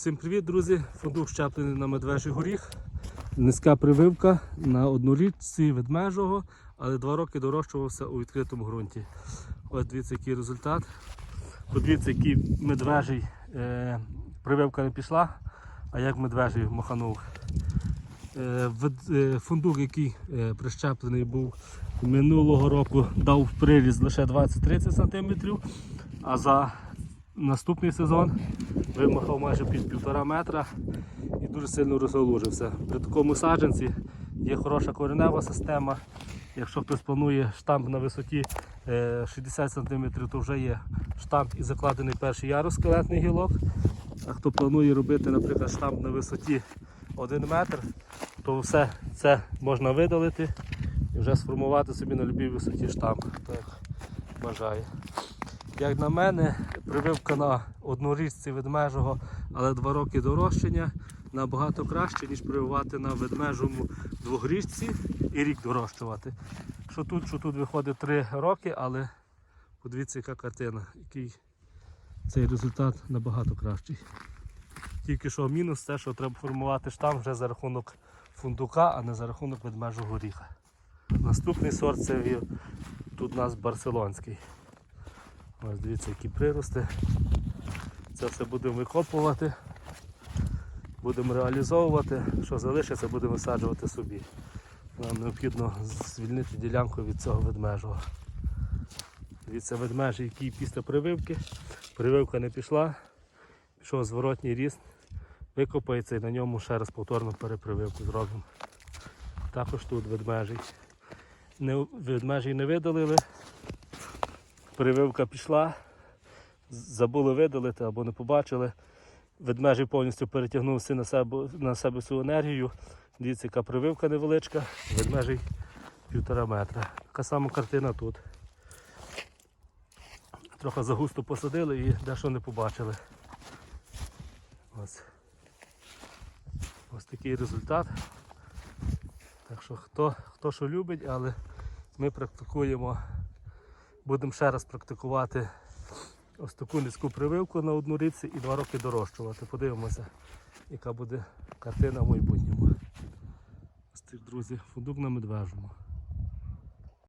Всім привіт, друзі! Фундук щеплений на медвежий горіх. Низька прививка на однорічці ведмежого, але два роки дорощувався у відкритому ґрунті. Ось дивіться, який результат. Подивіться, який медвежий е, прививка не пішла, а як медвежий маханув. Е, е, фундук, який е, прищеплений був минулого року, дав приріз лише 20-30 см, а за наступний сезон вимахав майже під півтора метра і дуже сильно розгалужився. При такому саджанці є хороша коренева система. Якщо хтось планує штамп на висоті е, 60 см, то вже є штамп і закладений перший ярус скелетний гілок. А хто планує робити, наприклад, штамп на висоті 1 метр, то все це можна видалити і вже сформувати собі на будь-якій висоті штамп, як бажає. Як на мене, прививка на однорічці ведмежого, але два роки дорощення набагато краще, ніж прививати на ведмежому двогрічці і рік дорощувати. Що тут, що тут виходить три роки, але подивіться, яка картина, який цей результат набагато кращий. Тільки що мінус те, що треба формувати штам вже за рахунок фундука, а не за рахунок ведмежого горіха. Наступний сорт це тут у нас барселонський. Ось дивіться, які прирости. Це все будемо викопувати, будемо реалізовувати. Що залишиться, будемо висаджувати собі. Нам необхідно звільнити ділянку від цього ведмежого. Дивіться, ведмежий, який після прививки. Прививка не пішла, пішов зворотній ріст, викопається і на ньому ще раз повторно перепрививку зробимо. Також тут ведмежий. Не, ведмежий не видалили, Прививка пішла, забули видалити або не побачили. Ведмежий повністю перетягнув всі на себе, на себе всю енергію. Дивіться, яка прививка невеличка, ведмежий півтора метра. Така сама картина тут. Трохи загусто посадили і дещо не побачили. Ось. Ось такий результат. Так що хто, хто що любить, але ми практикуємо Будемо ще раз практикувати ось таку низьку прививку на одну ріці і два роки дорощувати. Подивимося, яка буде картина в майбутньому. Ось цих друзі, фундук на медвежому.